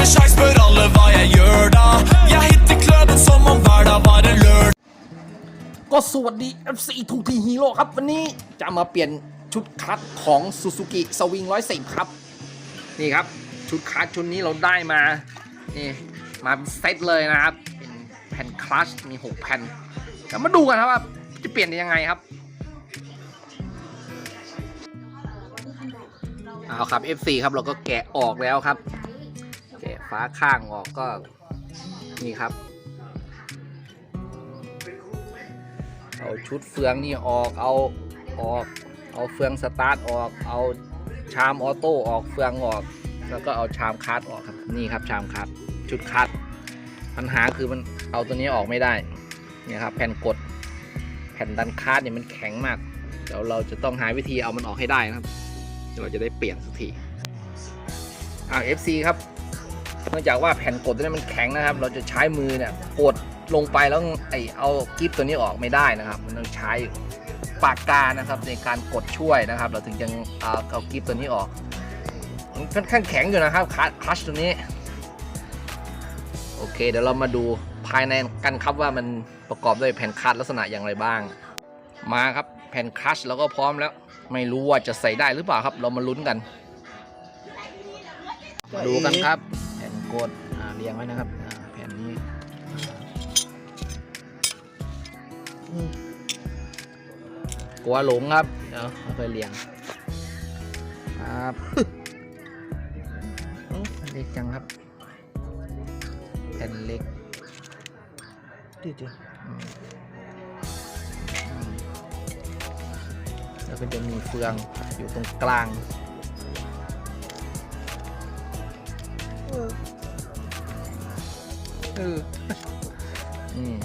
med sjanse, spør alle hva jeg gjør da. Jeg hitter kløben som om hver dag var en lørdag. ก็สวัสดี FC ทูทีฮีโร่ครับ วันนี้จะมาเปลี่ยนชุดคัดของ Suzuki Swing 110 ครับ นี่ครับ ชุดคัดชุดนี้เราได้มา นี่ มาเป็นเซตเลยนะครับ เป็นแผ่นคลัชมี 6 แผ่นเดี๋ยวมาดูกันครับว่าจะเปลี่ยนยังไงครับ เอาครับ FC ครับเราก็แกะออกแล้วครับ แกะฟ้าข้างออกก็นี่ครับ เอาชุดเฟืองนี่ออกเอาออกเอาเฟืองสตาร์ทออกเอาชามออโต้ออกเฟืองออก แล้วก็เอาชามคัสออกครับนี่ครับชามคัสชุดคัสปัญหาคือมันเอาตัวนี้ออกไม่ได้เนี่ยครับแผ่นกดแผ่นดันคัสเนี่ยมันแข็งมากเดี๋ยวเราจะต้องหาวิธีเอามันออกให้ได้นะครับเดี๋ยวเราจะได้เปลี่ยนสักทีอ่า FC ครับ เนื่องจากว่าแผ่นกดตัวนี้มันแข็งนะครับ เราจะใช้มือเนี่ยกดลงไปแล้วไอเอากิฟตัวนี้ออกไม่ได้นะครับ มันต้องใช้ปากกานะครับในการกดช่วยนะครับ เราถึงจะเอาเอากิฟตัวนี้ออกมันค่อนข้างแข็งอยู่นะครับคลัชตัวนี้โอเค เดี๋ยวเรามาดูภายในกันครับว่ามันประกอบด้วยแผ่นคลัชลักษณะอย่างไรบ้าง มาครับแผ่นคลัชเราก็พร้อมแล้ว ไม่รู้ว่าจะใส่ได้หรือเปล่าครับ เรามาลุ้นกัน ดูกันครับ กดอ่าเรียงไว้นะครับอ่าแผ่นนี้กลัวหลงครับเดี๋ยวค่อยๆเรียงครับโอ้เล็กจังครับแผ่นเล็กดีดีอืมอืมแล้วก็จะมีเฟืองอยู่ตรงกลางเออ เอออืม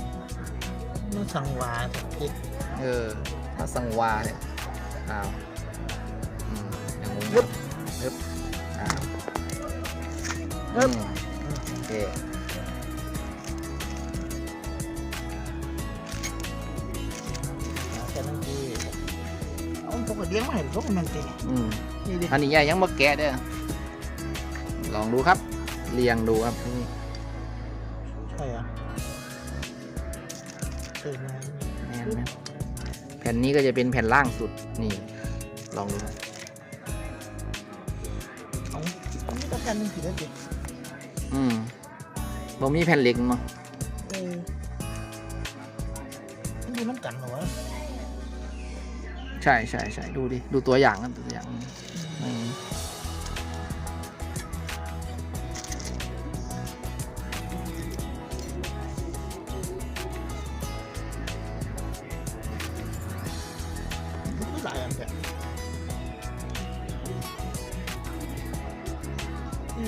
นู่นสังวาจิตเออ ถ้าสังวาเนี่ยอ้าวอืมอย่างงงยึบยึบอ้าวอืมโอเคแค่นั้นทีเอาปกติเลี้ยงมาเห็นพวกมันตีอืมนี่ดิอันนี้ใหญ่ยังมาแกะเด้อลองดูครับ เรียงดูครับนี่ เออมาแน่นไหมแผ่นนี้ก็จะเป็นแผ่นล่างสุดนี่ ลองดูครับเอาอันนี้ก็แค่นึงผิดแล้วจิอืมบ่มีแผ่นเหล็กมั้งเออนี่มันกันเหรอวะใช่ใช่ใช่ดูดิ ดูตัวอย่างกันตัวอย่างอืม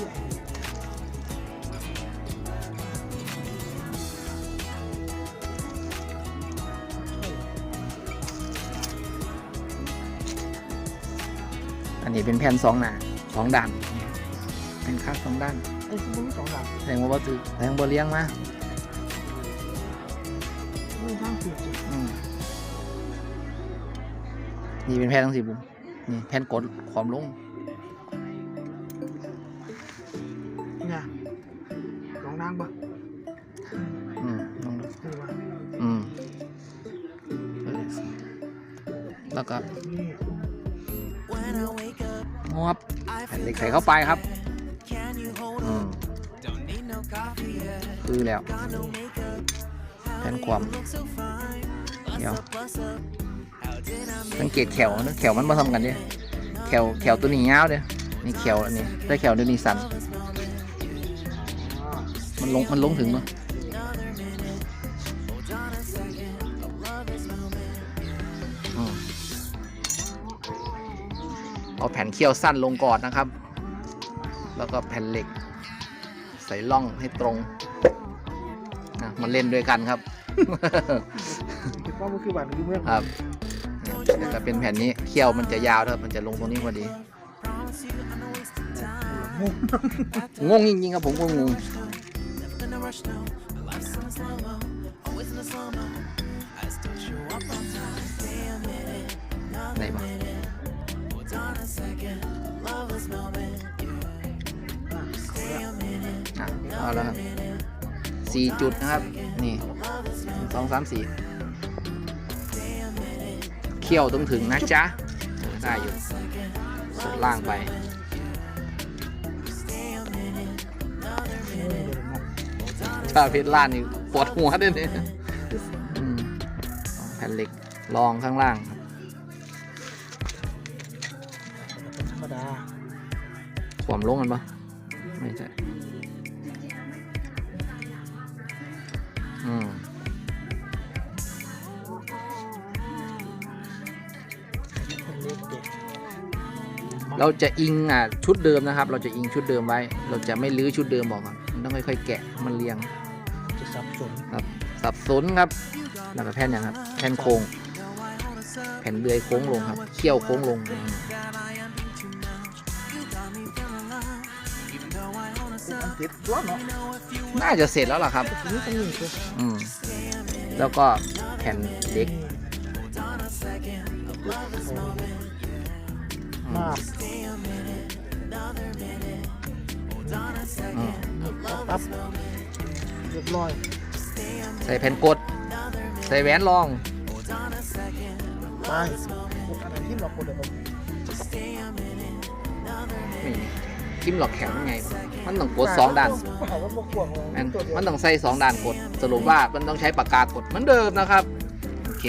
อะใช่อันนี้เป็นแผ่นสองหน้าสองด้านเป็นข้างสองด้านไอ้พวกมันสองหลังแสดงว่าบ่ถือแสดงบ่เลี้ยงมานี่ข้างผิดจิอืมนี่เป็นแผ่นทั้งสี่บุมนี่แผ่นกดความลง ลองนั่งปะอืมลองดูนี่วะอืมแล้วก็นี่ When I wake up, งอบ I แผ่น feel เหล็กใส่เข้าไปครับ Can you hold อืม up? Don't need no coffee yet. คือแล้ว Got no makeup. How แผ่น do ความ you look so fine? Bust เดี๋ยว up, bust up. How did I สัง make เกตแขวนะแขวมันมาทำกันดิแขวแขวตัวนี้ยาวเด้อนี่แขวอันนี้ได้แขวตัวนี้สั้นอ๋อ มันลงมันลงถึงมั้ย another minute? Hold on a second. I love this moment. อืมเอาแผ่นเคี่ยวสั้นลงก่อนนะครับ แล้วก็แผ่นเหล็ก ใส่ล่องให้ตรงนะมาเล่นด้วยกันครับคิดว่ามันคือบ้านคือเมืองครับเนี่ยแล้วก็เป็นแผ่นนี้เคี่ยวมันจะยาวครับมันจะลงตรงนี้พอดี Promise you I'm not wasting time. งงงงจริงๆครับผมก็งง Never in a rush, no. My life's in a slow mo. Always in a slow mo. I still show up on time. Stay a minute. ไหน Another บ้าง minute. Hold on a second. Love this moment. Yeah. Stay a minute. เอาแล้วครับสี่จุดนะครับ นี่สองสามสี่เขี้ยวต้องถึงนะจ๊ะเออได้อยู่สุดล่างไปชาเพชรล่านนี่ปวดหัวด้วยเนี่ยอืมแผ่นเหล็กรองข้างล่างครับธรรมดาควมลงกันปะไม่ใช่อืมเราจะอิงอะชุดเดิมนะครับ เราจะอิงชุดเดิมไว้ เราจะไม่ลื้อชุดเดิมบอกก่อนมันต้องค่อยๆแกะมันเรียง สับสนครับ สับสนครับแล้วก็แผ่นอย่างครับ แผ่นโค้ง แผ่นเดือยโค้งลงครับ เขี้ยวโค้งลงอืมอันเจ็ดตัวเนาะน่าจะเสร็จแล้วล่ะครับทีนี้ต้องมีคืออืมแล้วก็แผ่นเล็กอืมามกอืมปั๊บเรียบร้อย ใส่แผ่นกด ใส่แหวนรอง ไปอันไหนที่เราคนเดียวกันไม่มีทิมหลอกแข็งยังไง มันต้องกดสองด้านหาว่าพวกขวงมันตัวเดียวมันต้องใส่สองด้านกด สรุปว่ามันต้องใช้ปากกากดเหมือนเดิมนะครับ โอเค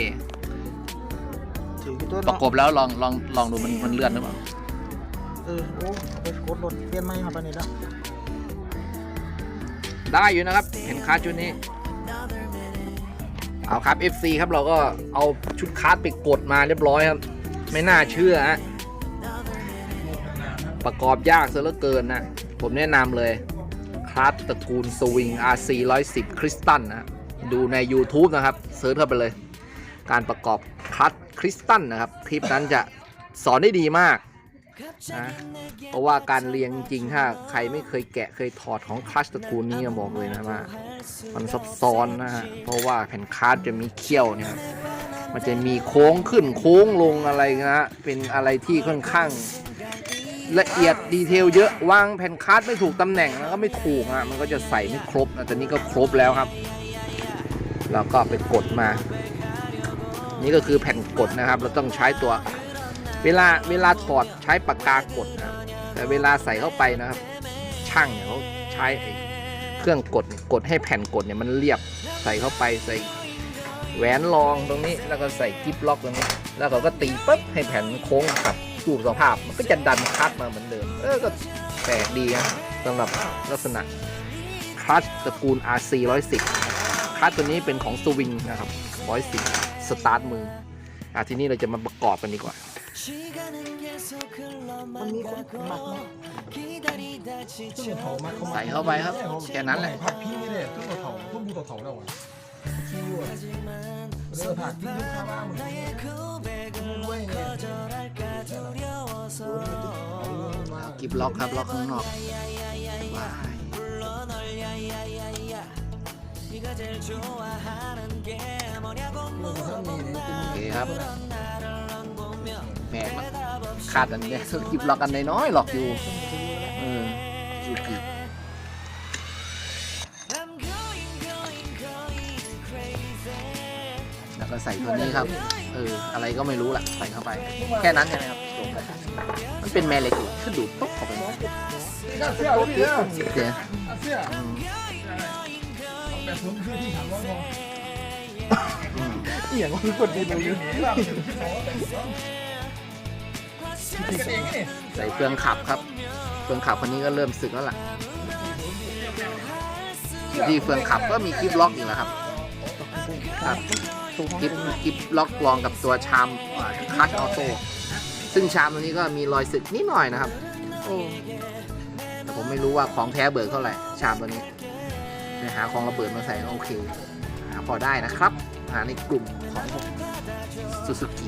ถือตัวประเนาะกบแล้วลองลองลองดูมันมันเลื่อนหรือเปล่า เออโอ้เอาไปกดรถเปลี่ยนไหมครับอันนี้ละ ได้อยู่นะครับ เห็นคาร์ดชุดนี้ เอาครับ FC ครับเราก็เอาชุดคาร์ดไปกดมาเรียบร้อยครับ ไม่น่าเชื่อฮะประกอบยากซะเหลือเกินนะ ผมแนะนำเลยคลาสตระกูลสวิง RC 110คริสตัลนะดูใน YouTube นะครับเซิร์ชเข้าไปเลย การประกอบคลัตคริสตัลนะครับ คลิปนั้นจะสอนได้ดีมาก นะเพราะว่าการเรียงจริงถ้าใครไม่เคยแกะเคยถอดของคลัตตระกูลนี้บอกเลยนะว่า มันซับซ้อนนะฮะเพราะว่าแผ่นคาร์ดจะมีเขี้ยวเนี่ยครับมันจะมีโค้งขึ้นโค้งลงอะไรนะเป็นอะไรที่ค่อนข้างละเอียดดีเทลเยอะวางแผ่นคาร์ดไม่ถูกตำแหน่งแล้วก็ไม่ถูกอะมันก็จะใส่ไม่ครบนะแต่นี่ก็ครบแล้วครับแล้วก็ไปกดมา นี่ก็คือแผ่นกดนะครับ เราต้องใช้ตัว เวลาเวลาถอดใช้ปากกากดนะครับ แต่เวลาใส่เข้าไปนะครับ ช่างเนี่ยเขาใช้ไอ้เครื่องกดกดให้แผ่นกดเนี่ยมันเรียบใส่เข้าไปใส่แหวนรองตรงนี้แล้วก็ใส่กิฟล็อกตรงนี้ แล้วเขาก็ตีปุ๊บให้แผ่นโค้งกลับสู่สภาพ มันก็จะดันคัดมาเหมือนเดิม เออก็แปลกดีนะสำหรับลักษณะคลัตชตระกูล RC 110คลัตชตัวนี้เป็นของสวิงนะครับ 110 สตาร์ทมืออะทีนี้เราจะมาประกอบกันดีกว่า มันมีคนหมักเนาะซึ่งเขามาเขามาใส่เข้าไปครับแค่นั้นแหละ ผักพี่นี่เลยซึ่งเราเถาพวกบูตัวเถาแล้วอะคิวอะเริ่มผักที่ยุคข้าวบ้านมึงเว้ยเนี่ยกิบล็อกครับล็อกข้างนอกว้ายโอเคครับแหมมัน ขาดอันเนี้ยกิบล็อกอันน้อยๆหลอกอยู่เออยูกิแล้วก็ใส่ตัวนี้ครับ เออ อะไรก็ไม่รู้ล่ะ ใส่เข้าไป แค่นั้นใช่ไหมครับจบมันเป็นแม่เหล็กอยู่ขึ้นดูดปุ๊บเข้าไปเสื้อพี่เนี่ยเดี๋ยวเสื้ออืมแบบผมคือที่ถามว่าอืมเอียงมันกดได้ดูอยู่ ใส่เฟืองขับครับเฟืองขับคนนี้ก็เริ่มสึกแล้วล่ะที่เฟืองขับก็มีกิฟล็อกอีกแล้วครับครับกิฟกิฟล็อกรองกับตัวชามคัชออโต้ซึ่งชามตัวนี้ก็มีรอยสึกนิดหน่อยนะครับโอ้แต่ผมไม่รู้ว่าของแท้เบิกเท่าไหร่ชามตัวนี้ไปหาของระเบิดมาใส่ก็โอเคหาพอได้นะครับ หาในกลุ่มของซูซูกิ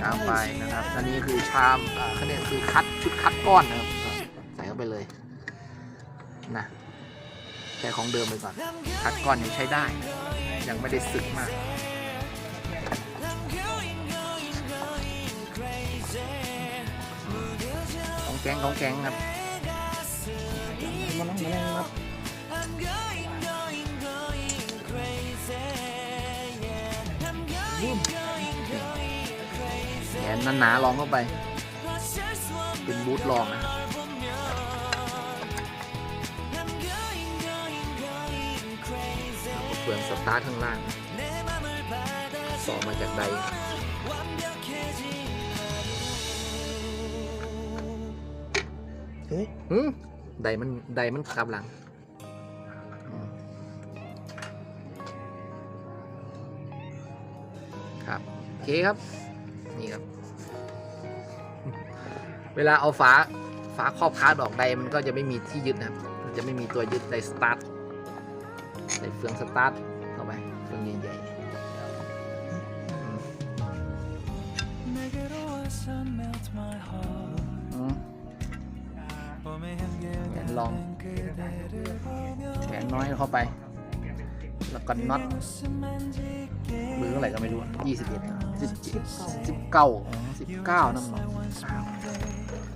ชามไปนะครับ อันนี้คือชามอ่าเขาเรียกคือคัดชุดคัดก้อนนะครับ ใส่เข้าไปเลยนะใช้ของเดิมไปก่อน คัดก้อนยังใช้ได้ ยังไม่ได้สึกมากของแกงของแกงครับมันต้องมานั่งนับ I'm going, นหนาๆลองเข้าไป เป็นบูทลองนะครับเฟืองสตาร์ทข้างล่างสอมาจากใดเฮ้ยใดมันใดมันขับหลังครับ โอเคครับ นี่ครับ เวลาเอาฝาฝาครอบคาร์ดออกใดมันก็จะไม่มีที่ยึดนะครับ จะไม่มีตัวยึดในสตาร์ทในเฟืองสตาร์ทเข้าไปเฟืองใหญ่ๆลองแขนน้อยเข้าไป แล้วก็น็อตมือเท่าไหร่ก็ไม่รู้ยี่สิบเอ็ดสิบเก้าสิบเก้านั่นหรอ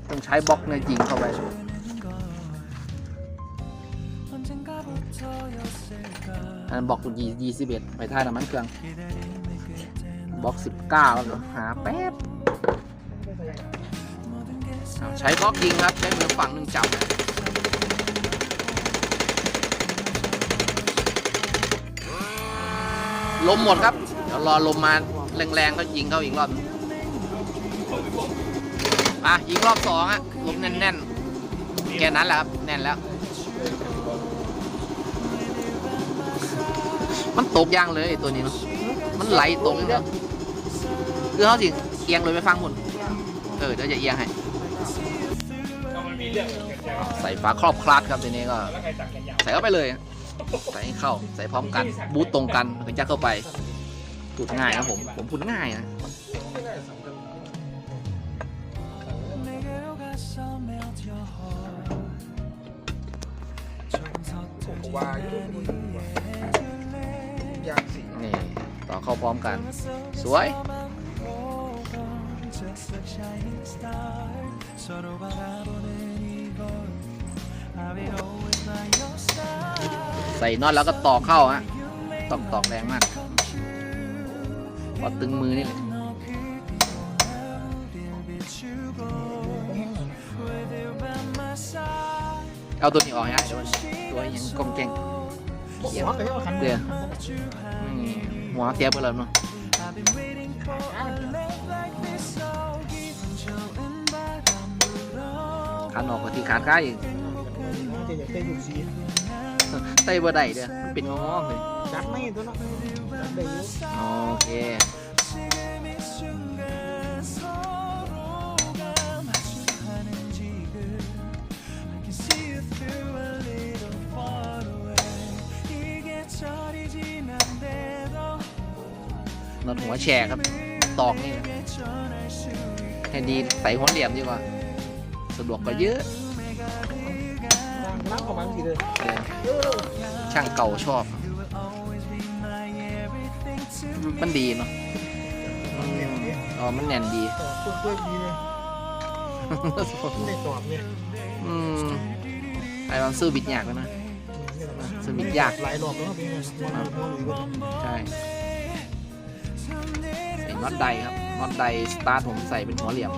ต้องใช้บล็อกเนี่ยยิงเข้าไปอันบล็อกยี่ยี่สิบเอ็ดไปท่าน้ำมันเครื่องบล็อกสิบเก้าเนาะหาแป๊บใช้บล็อกยิงครับใช้มือฝั่งหนึ่งจับลมหมดครับ เดี๋ยวรอลมมาแรงๆก็ยิงเข้าอีกรอบ อะยิงรอบสองอะลมแน่นๆแค่นั้นแหละครับแน่นแล้ว มันตกยางเลยไอ้ตัวนี้เนาะมันไหลตกอย่างเดียวคือเขาสิเอียงเลยไปฟังหมุนเออเดี๋ยวจะเอียงให้ใส่ฝาครอบคลัตช์ครับทีนี้ก็ ใส่เข้าไปเลย ใส่ให้เข้าใส่พร้อมกัน บูตตรงกันถึงจะเข้าไปพูดง่ายครับผมผมพูดง่ายนะ วายนี่ต่อเข้าพร้อมกัน สวย ใส่น็อตแล้วก็ต่อเข้าฮะตอกตอกแรงมากพอตึงมือนี่เลยเอาตัวนี้ออกง่ายด้ ตัวยังกลมแกงเกี่ยวเดือดหัวเสียไปแล้วเนาะขันออกก็ที่ขาดค่าอีกไต่บ่ไดเด้อมันเป็นงอๆเลยจับไม่ตัวนั้นโอเค นวดหัวแชร์ครับตองนี่นะให้ดีใส่หัวเหลี่ยมดีกว่า สะดวกกว่าเยอะนักออกมาทีเลยช่างเก่าชอบ มันดีเนาะอ๋อ มันแน่นดีตัวดีเลยในตอบเนี่ยอืมไอ้บองซื้อบิดยากแล้วนะซื้อบิดยากหลายรอบแล้วใช่ น็อตใดครับน็อตใดสตาร์ทผมใส่เป็นหัวเหลี่ยม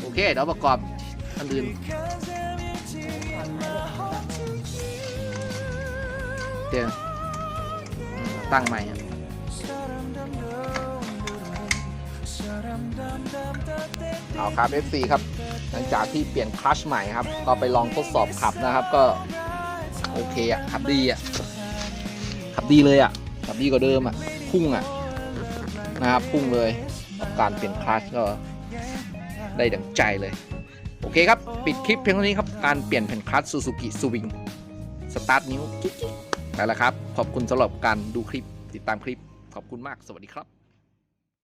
โอเคเดี๋ยวประกอบอันอื่นเดี๋ยวตั้งใหม่ครับเอาครับ F4 ครับหลังจากที่เปลี่ยนคลัชใหม่ครับ ก็ไปลองทดสอบขับนะครับ ก็ โอเคอะขับดีอะขับดีเลยอะขับดีกว่าเดิมอะพุ่งอะ นะครับพุ่งเลยการเปลี่ยนคลาสก็ได้ดังใจเลย โอเคครับ ปิดคลิปเพียงเท่านี้ครับ การเปลี่ยนแผ่นคลัชซูซูกิสวิงสตาร์ทนิ้วไปแล้วครับ ขอบคุณสำหรับการดูคลิปติดตามคลิป ขอบคุณมากสวัสดีครับ